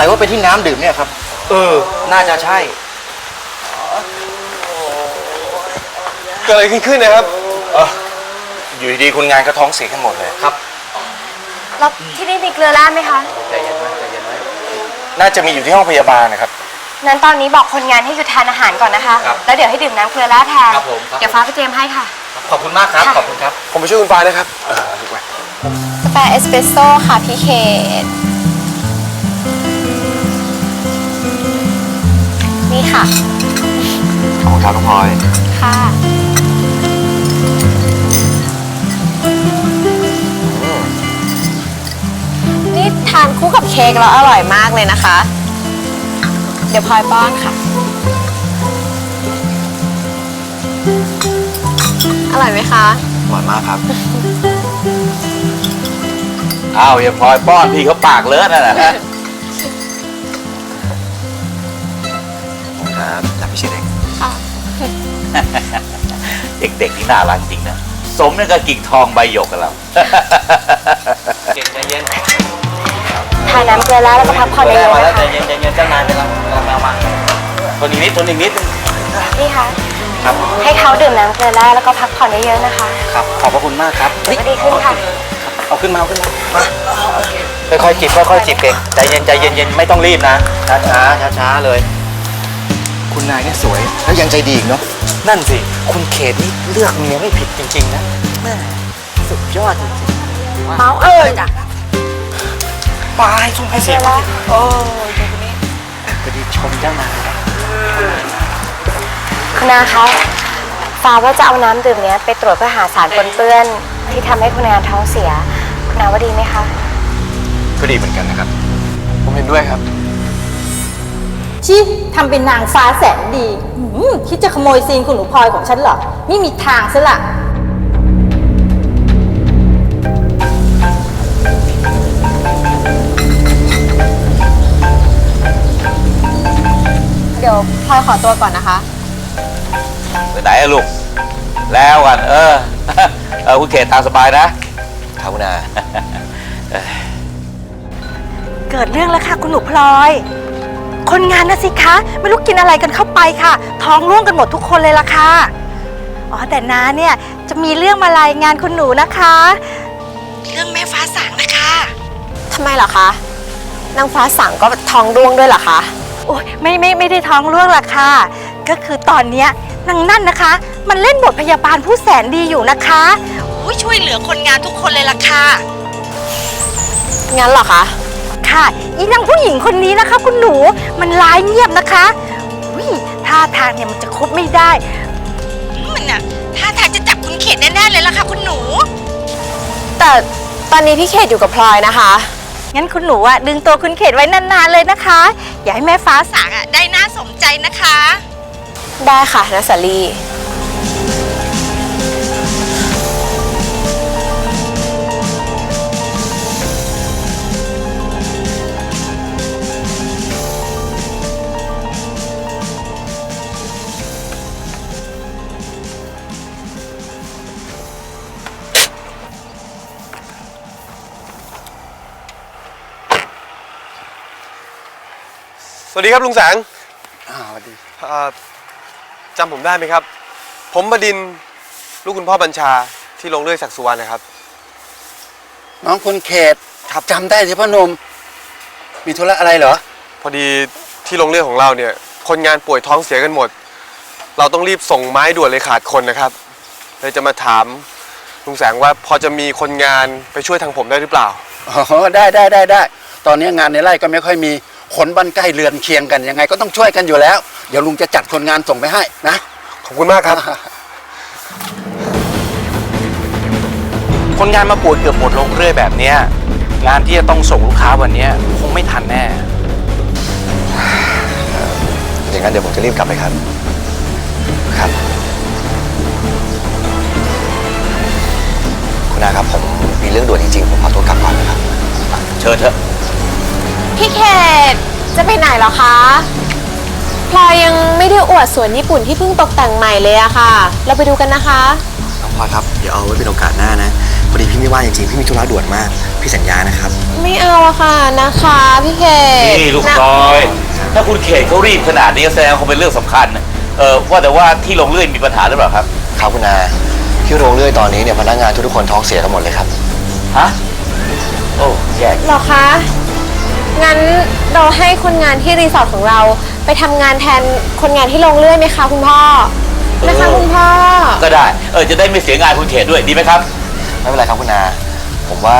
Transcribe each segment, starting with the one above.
สัยว่าเป็นที่น้ำดื่มเนี่ยครับ เออ น่าจะใช่ เกิดอะไรขึ้นขึ้นนะครับ อยู่ดีๆคุณงานก็ท้องเสียกันหมดเลย ครับ แล้วที่นี่มีเกลือแร่ไหมคะ ใจเย็นไว้ใจเย็นไว้น่าจะมีอยู่ที่ห้องพยาบาลนะครับ นั้นตอนนี้บอกคนงานให้หยุดทานอาหารก่อนนะคะ ครับแล้วเดี๋ยวให้ดื่มน้ำเกลือแร่แทน ครับผมครับ เดี๋ยวฟ้าไปเตรียมให้ค่ะ ขอบคุณมากครับค่ะขอบคุณครับ ผมไปช่วยคุณฟ้านะครับกาแฟเอสเปรสโซ่ค่ะพี่เคท ค่ะ ขอบคุณครับน้องพลอยค่ะ นี่ทานคู่กับเค้กแล้วอร่อยมากเลยนะคะ เดี๋ยวพลอยป้อนค่ะ อร่อยไหมคะ อร่อยมากครับ อ้าวอย่าพลอยป้อนพี่เขาปากเลอะนั่นแหละ ครับรับพี่เชษเองค่ะเด็กๆที่น่ารักจริงนะ สมนี่ก็กิ่งทองใบหยกกันแล้วเก่งใจเย็นทานน้ำเกลือแล้วแล้วก็พักผ่อนเยได้อะมาๆแล้วนะใจคะเย็นใจเย็นเจ้านายไปแล้วเรามามาทนอีกนิดทนอีกนิดนี่ค่ะครับให้เขาดื่มน้ำเกลือแล้วแล้วก็พักผ่อนเยอะๆนะคะครับขอบพระคุณมากครับเดี๋ยวก็ดีขึ้นค่ะ เอาขึ้นมาเอาขึ้นมามาค่อยๆจิบค่อยๆจิบเก่งใจเย็นใจเย็นๆไม่ต้องรีบนะช้าช้าช้าช้าๆเลย คุณนายเนี่ยสวย แล้วยังใจดีอีกเนาะนั่นสิ คุณเขตนี่เลือกเมียไม่ผิดจริง ๆ นะแม่สุดยอดจริงๆเมาเอ้ยจ้ะปายชมให้เสียงเขาสิโอ้ยเจ้าคนนี้พอดีชมเจ้านายนะคุณนาคะฟ้าว่าจะเอาน้ำดื่มเนี้ยไปตรวจเพื่อหาสารปนเปื้อน ที่ทำให้คุณนาท้องเสีย คุณนาว่าดีไหมคะ ก็ดีเหมือนกันนะครับ ผมเห็นด้วยครับ ชิทำเป็นนางฟ้าแสนดีหืมคิดจะขโมยซีนคุณหนูพลอยของฉันเหรอ ไม่มีทางซะละ เดี๋ยวพลอยขอตัวก่อนนะคะ ไปไหนอะลูก แล้วกัน เออ เออคุณเขตตามสบายนะครับคุณนาเกิดเรื่องแล้วค่ะ คุณหนูพลอย คนงานนะสิคะ ไม่รู้กินอะไรกันเข้าไปค่ะ ท้องร่วงกันหมดทุกคนเลยล่ะค่ะ อ๋อแต่น้าเนี่ยจะมีเรื่องมารายงานคุณหนูนะคะ เรื่องแม่ฟ้าสางนะคะทำไมเหรอคะนางฟ้าสั่งก็ท้องร่วงด้วยเหรอคะ โอ้ยไม่ไม่ไม่ได้ท้องร่วงล่ะค่ะ ก็คือตอนเนี้ยนางนั่นนะคะ มันเล่นบทพยาบาลผู้แสนดีอยู่นะคะโอ้ยช่วยเหลือคนงานทุกคนเลยล่ะค่ะ งั้นเหรอคะ ค่ะ อีนางผู้หญิงคนนี้นะคะ คุณหนูมันร้ายเงียบนะคะอุ้ยท่าทางเนี่ยมันจะคบไม่ได้อืมมันน่ะท่าทางจะจับคุณเขตแน่ๆเลยล่ะค่ะ คุณหนู แต่ตอนนี้พี่เขตอยู่กับพลอยนะคะ งั้นคุณหนูอะดึงตัวคุณเขตไว้นานๆเลยนะคะ อย่าให้แม่ฟ้าสางอะได้น่าสมใจนะคะ ได้ค่ะนัสสาลี สวัสดีครับลุงแสงอ้าวสวัสดีเอ่อจำผมได้ไหมครับ ผมบดินทร์ลูกคุณพ่อบัญชาที่ลงเรื่อยศักดิ์สุวรรณนะครับ น้องคุณเขตครับจำได้สิพ่อหนุ่มมีธุระอะไรเหรอ พอดีที่ลงเรื่องของเราเนี่ย คนงานป่วยท้องเสียกันหมด เราต้องรีบส่งไม้ด่วนเลยขาดคนนะครับเลยจะมาถามลุงแสงว่าพอจะมีคนงานไปช่วยทางผมได้หรือเปล่า อ๋อ ได้ได้ได้ได้ ตอนนี้งานในไร่ก็ไม่ค่อยมี ขนบ้านใกล้เรือนเคียงกันยังไงก็ต้องช่วยกันอยู่แล้ว เดี๋ยวลุงจะจัดคนงานส่งไปให้นะ ขอบคุณมากครับ คนงานมาป่วยเกือบหมดโรงเรื่อยแบบเนี้ยงานที่จะต้องส่งลูกค้าวันเนี้ยคงไม่ทันแน่ อย่างนั้นเดี๋ยวผมจะรีบกลับไปครับ ครับ คุณนาครับผมมีเรื่องด่วนจริงๆ ผมขอตัวกลับก่อนนะครับ เชิญเถอะ พี่เขตจะไปไหนเหรอคะพลอยยังไม่ได้อวดสวนญี่ปุ่นที่เพิ่งตกแต่งใหม่เลยอะค่ะ เราไปดูกันนะคะ น้องพลอยครับ เดี๋ยวเอาไว้เป็นโอกาสหน้านะพอดีพี่ไม่ว่างจริงๆ พี่มีธุระด่วนมาก พี่สัญญานะครับ ไม่เอาอะค่ะนะคะ พี่เขตนี่ลูกนะพลอย ถ้าคุณเขตเขารีบขนาดนี้แสดงว่าคงเป็นเรื่องสำคัญนะเออว่าแต่ว่าที่ลงเลื่อยมีปัญหาหรือเปล่าครับ ครับคุณอาที่โรงเลื่อยตอนนี้เนี่ยพนักงานทุกๆคนท้องเสียกันหมดเลยครับ ฮะ โอ้แย่หรอคะ งั้นเราให้คนงานที่รีสอร์ทของเรา ไปทำงานแทนคนงานที่ลงเลื่อยไหมคะคุณพ่อนะคะคุณพ่อ ก็ได้ เออ จะได้ไม่เสียงานคุณเขตด้วยดีไหมครับ ไม่เป็นไรครับคุณอาผมว่า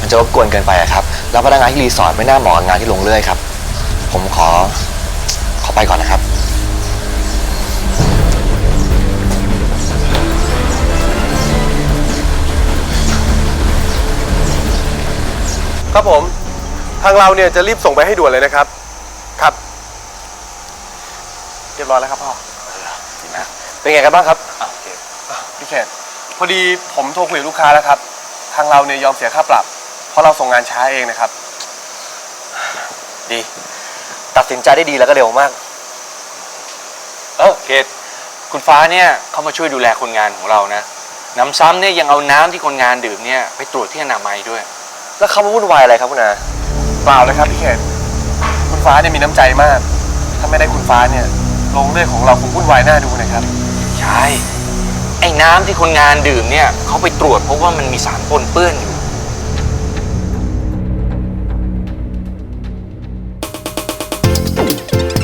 มันจะรบกวนเกินไปอะครับ แล้วพนักงานที่รีสอร์ทไม่น่าเหมาะกับงานที่ลงเลื่อยครับ ผมขอขอไปก่อนนะครับ ครับผม ทางเราเนี่ยจะรีบส่งไปให้ด่วนเลยนะครับ ครับ เรียบร้อยแล้วครับพ่อเป็นไงกันบ้างครับพี่เขตพอดีผมโทรคุยกับลูกค้าแล้วครับ ทางเราเนี่ยยอมเสียค่าปรับ เพราะเราส่งงานช้าเองนะครับ ดี ตัดสินใจได้ดีแล้วก็เร็วมาก เออเขตคุณฟ้าเนี่ยเขามาช่วยดูแลคนงานของเรานะน้ำซ้ำเนี่ยยังเอาน้ำที่คนงานดื่มเนี่ยไปตรวจที่อนามัยด้วย แล้วเขามาวุ่นวายอะไรครับคุณอา เปล่าเลยครับพี่เขตคุณฟ้าเนี่ยมีน้ำใจมาก ถ้าไม่ได้คุณฟ้าเนี่ยลงเรื่องของเราคงวุ่นวายหน้าดูนะครับ ใช่ ไอ้น้ำที่คนงานดื่มเนี่ยเขาไปตรวจพบว่ามันมีสารปนเปื้อนอยู่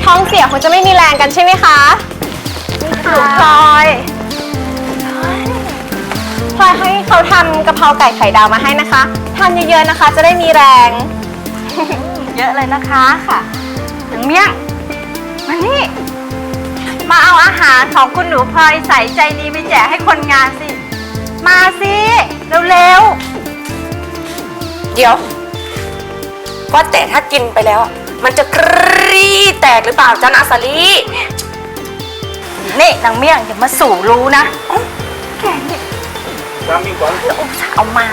ท้องเสียคงจะไม่มีแรงกันใช่ไหมคะหนูพลอยพลอยให้เขาทำกะเพราไก่ไข่ดาวมาให้นะคะทานเยอะๆนะคะ จะได้มีแรง เยอะเลยนะคะค่ะหนังเมี่ยงมานี่ มาเอาอาหารของคุณหนูพลอยใส่ใจดีไปแจกให้คนงานสิ มาสิเร็วเดี๋ยวว่าแต่ถ้ากินไปแล้วอะมันจะกรีดแตกหรือเปล่าจ๊ะนาสาลีๆนี่นางเมี่ยงอย่ามาสู่รู้นะอุ๊ยแกนี่แล้วมีความอุตส่าห์เอามา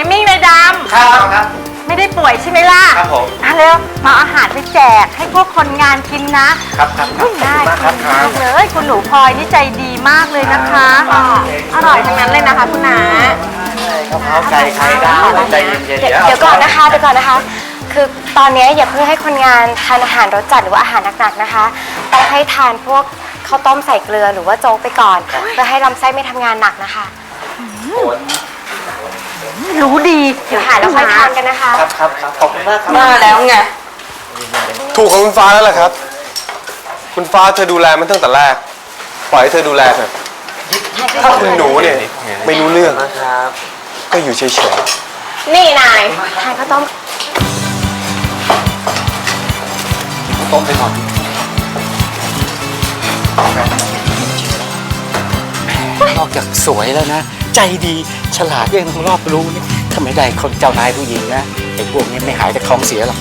ไอ้มิ่งเลยดำครับครับ ไม่ได้ป่วยใช่ไหมล่ะครับผมมาเร็วมาเอาอาหารไปแจกให้พวกคนงานกินนะครับครับได้ขอบคุณมากเลยคุณหนูพลอยนี่ใจดีมากเลยนะคะอร่อยทั้งนั้นเลยนะคะคุณนากะเพราไก่ไข่ดาวใจเย็นๆเดี๋ยวเดี๋ยวเดี๋ยวก่อนนะคะเดี๋ยวก่อนนะคะ คือตอนนี้อย่าเพิ่งให้คนงานทานอาหารรสจัดหรือว่าอาหารหนักๆนะคะต้องให้ทานพวกข้าวต้มใส่เกลือหรือว่าโจ๊กไปก่อนเพื่อให้ลำไส้ไม่ทำงานหนักนะคะ รู้ดี เดี๋ยวหายแล้วค่อยทานกันนะคะ ครับครับครับขอบคุณมากครับมาแล้วไง ถูกของคุณฟ้าแล้วแหละครับ คุณฟ้าเธอดูแลมันตั้งแต่แรก ปล่อยให้เธอดูแลเถอะถ้าคุณหนูเนี่ยไม่รู้เรื่องก็อยู่เฉยๆนี่นายทานข้าวต้มต้มไปก่อนนอกจากสวยแล้วนะ ใจดีฉลาดยังรอบรู้นี่ถ้าไม่ได้คนเจ้านายผู้หญิงนะไอ้พวกนี้ไม่หายจากท้องเสียหรอก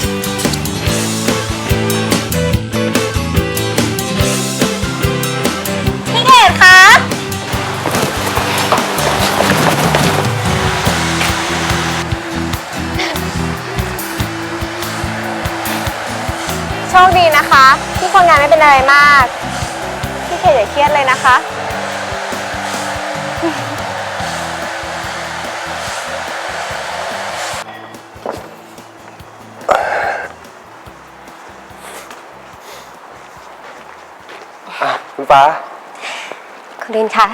พี่เขตคะโชคดีนะคะ ที่คนงานไม่เป็นอะไรมาก พี่เขตอย่าเครียดเลยนะคะ คุณฟ้า คุณลินคะ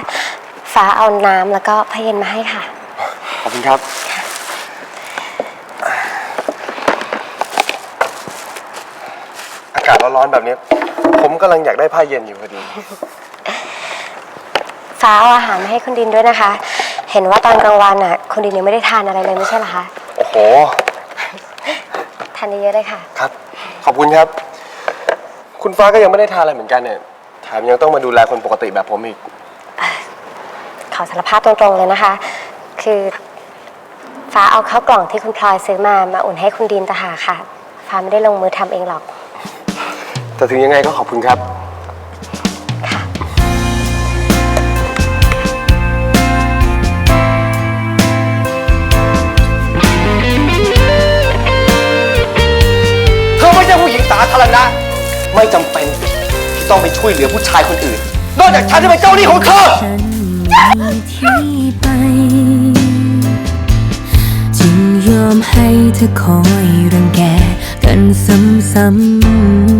ฟ้าเอาน้ำแล้วก็พเย็นมาให้ค่ะ ขอบคุณครับ อากาศร้อนๆแบบนี้ ผมกำลังอยากได้ผ้าเย็นอยู่พอดี ฟ้าเอาอาหารมาให้คุณดินด้วยนะคะ เห็นว่าตอนกลางวันอะ คุณดินยังไม่ได้ทานอะไรเลยไม่ใช่เหรอคะ โอ้โห ทานเยอะๆเลยค่ะ ครับ ขอบคุณครับ คุณฟ้าก็ยังไม่ได้ทานอะไรเหมือนกันเนี่ย แถมยังต้องมาดูแลคนปกติแบบผมอีก ขอสารภาพตรงๆเลยนะคะ คือฟ้าเอาข้าวกล่องที่คุณพลอยซื้อมามาอุ่นให้คุณดินตะหากค่ะ ฟ้าไม่ได้ลงมือทำเองหรอก แต่ถึงยังไงก็ขอบคุณครับ เธอไม่ใช่ผู้หญิงสาธารณะ ไม่จำเป็นที่ ต้องไปช่วยเหลือผู้ชายคนอื่น นอกจากฉันที่เป็นเจ้าหนี้ของเธอยอมให้เธอคอยรังแกกันซ้ำๆ